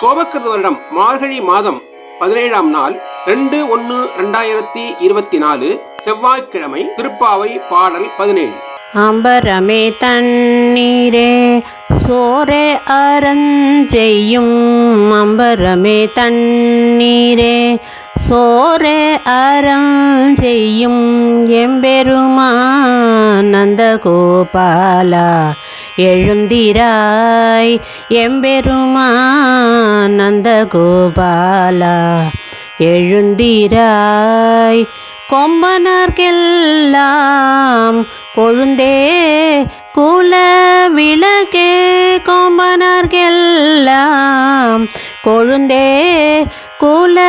சோபக்கிருத வருடம் மார்கழி மாதம் பதினேழாம் நாள் ரெண்டு ஒன்று ரெண்டாயிரத்தி இருபத்தி நாலு செவ்வாய்க்கிழமை திருப்பாவை பாடல் பதினேழு. அம்பரமே தண்ணீரே சோரே அறஞ்செய்யும். அம்பரமே தண்ணீரே சோரே அறஞ்செய்யும். எம்பெருமா நந்தகோபாலா எழுந்திராய் எம்பெருமான் நந்தகோபாலா எழுந்திராய் கொம்பனார்கெல்லாம் கொழுந்தே குல விளக்கே. கொம்பனார்கெல்லாம் கொழுந்தே குல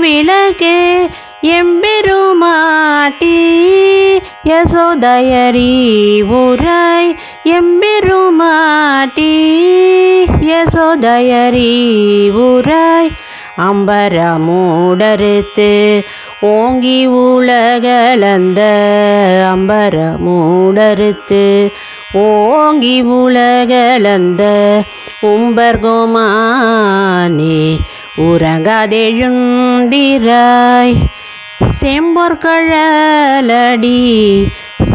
விளக்கே. எம்பெருமாட்டி யசோதயரி உரை எம்பெருமாட்டி யசோதயரீவுராய் உரை அம்பரமூடறுத்து ஓங்கி உலகளந்த அம்பரமூடறுத்து ஓங்கி உலகலந்த உம்பர்கோமானே உறங்காதெழுந்திராய். செம்பொற்கழலடி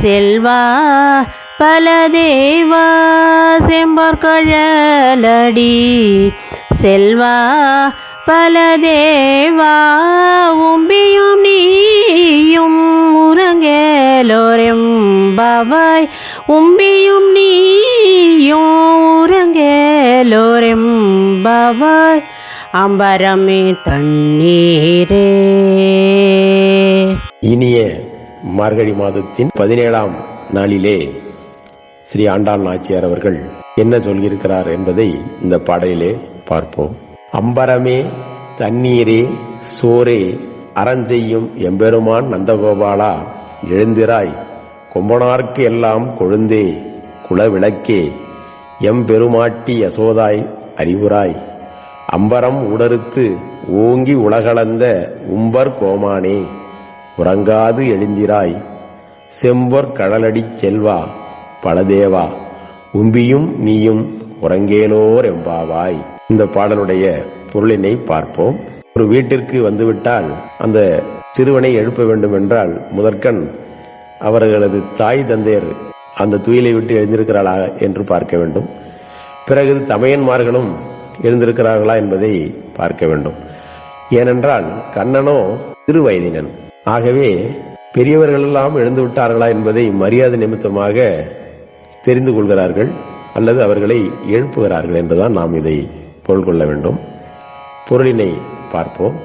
செல்வா பல தேவா பலதேவா செம்பொற்கழலடி செல்வா பல தேவா உம்பியும் நீயும் உறங்கேலோரெம் பாவாய். உம்பியும் நீயும் உறங்கேலோரெம் பாவாய். அம்பரமே தண்ணீரே. இனிய மார்கழி மாதத்தின் பதினேழாம் நாளிலே ஸ்ரீ ஆண்டாள் நாச்சியார் அவர்கள் என்ன சொல்லியிருக்கிறார் என்பதை இந்த பாடலிலே பார்ப்போம். அம்பரமே தண்ணீரே சோரே அறஞ்செய்யும் எம்பெருமான் நந்தகோபாலா எழுந்திராய் கொம்பனார்க்கு எல்லாம் கொழுந்தே குலவிளக்கே எம்பெருமாட்டி யசோதாய் அறிவுராய் அம்பரம் உடறுத்து ஓங்கி உலகளந்த உம்பர் கோமானே உறங்காது எழுந்திராய் செம்பொற் கடலடிச் செல்வா பலதேவா. உம்பியும் நீயும் உறங்கேலோர் எம்பாவாய். இந்த பாடலுடைய பொருளினை பார்ப்போம். ஒரு வீட்டிற்கு வந்துவிட்டால் அந்த சிறுவனை எழுப்ப வேண்டும் என்றால் முதற்கண் அவர்களது தாய் தந்தையர் அந்த துயிலை விட்டு எழுந்திருக்கிறாளா என்று பார்க்க வேண்டும். பிறகு தமையன்மார்களும் எழுந்திருக்கிறார்களா என்பதை பார்க்க வேண்டும். ஏனென்றால் கண்ணனோ சிறு வயதினன் ஆகவே பெரியவர்கள் எல்லாம் எழுந்து விட்டார்களா என்பதை மரியாதை நிமித்தமாக தெரிந்து கொள்கிறார்கள் அல்லது அவர்களை எழுப்புகிறார்கள் என்றுதான் நாம் இதை பொருள் கொள்ள வேண்டும். பொருளினை பார்ப்போம்.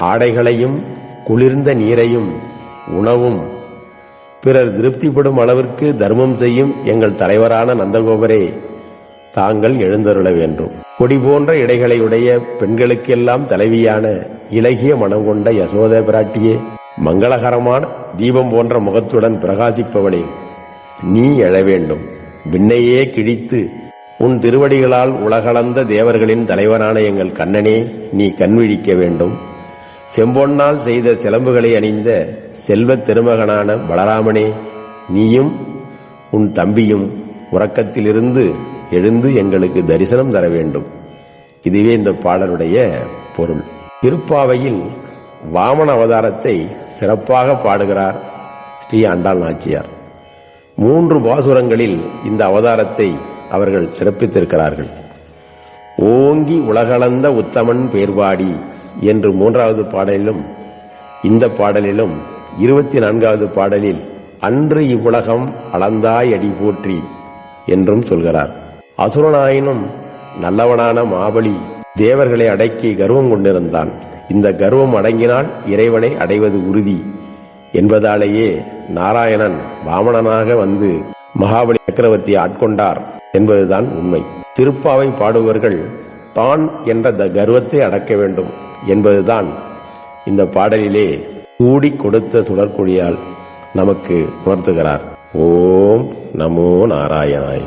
ஆடைகளையும் குளிர்ந்த நீரையும் உணவும் பிறர் திருப்திப்படும் அளவிற்கு தர்மம் செய்யும் எங்கள் தலைவரான நந்தகோபரே தாங்கள் எழுந்தருள வேண்டும். கொடி போன்ற இடைகளையுடைய பெண்களுக்கெல்லாம் தலைவியான இலகிய மனம் கொண்ட யசோத பிராட்டியே மங்களகரமான தீபம் போன்ற முகத்துடன் பிரகாசிப்பவளே நீ எழ வேண்டும். விண்ணையே கிழித்து உன் திருவடிகளால் உலகளந்த தேவர்களின் தலைவனான எங்கள் கண்ணனே நீ கண்விழிக்க வேண்டும். செம்பொன்னால் செய்த சிலம்புகளை அணிந்த செல்வத் திருமகனான பலராமனே நீயும் உன் தம்பியும் உறக்கத்திலிருந்து எழுந்து எங்களுக்கு தரிசனம் தர வேண்டும். இதுவே இந்த பாடலுடைய பொருள். திருப்பாவையில் வாமன அவதாரத்தை சிறப்பாக பாடுகிறார் ஸ்ரீ ஆண்டாள் நாச்சியார். மூன்று பாசுரங்களில் இந்த அவதாரத்தை அவர்கள் சிறப்பித்திருக்கிறார்கள். ஓங்கி உலகளந்த உத்தமன் பேர்வாடி என்று மூன்றாவது பாடலிலும் இந்த பாடலிலும் இருபத்தி நான்காவது பாடலில் அன்று இவ்வுலகம் அளந்தாய் அடி போற்றி என்றும் சொல்கிறார். அசுரனாயினும் நல்லவனான மாபலி தேவர்களை அடக்கி கர்வம் கொண்டிருந்தான். இந்த கர்வம் அடங்கினால் இறைவனை அடைவது உறுதி என்பதாலேயே நாராயணன் பாமணனாக வந்து மகாபலி சக்கரவர்த்தி ஆட்கொண்டார் என்பதுதான் உண்மை. திருப்பாவை பாடுபவர்கள் தான் என்ற த கர்வத்தை அடக்க வேண்டும் என்பதுதான் இந்த பாடலிலே கூடி கொடுத்த சுடற்குழியால் நமக்கு உணர்த்துகிறார். ஓம் நமோ நாராயணாய.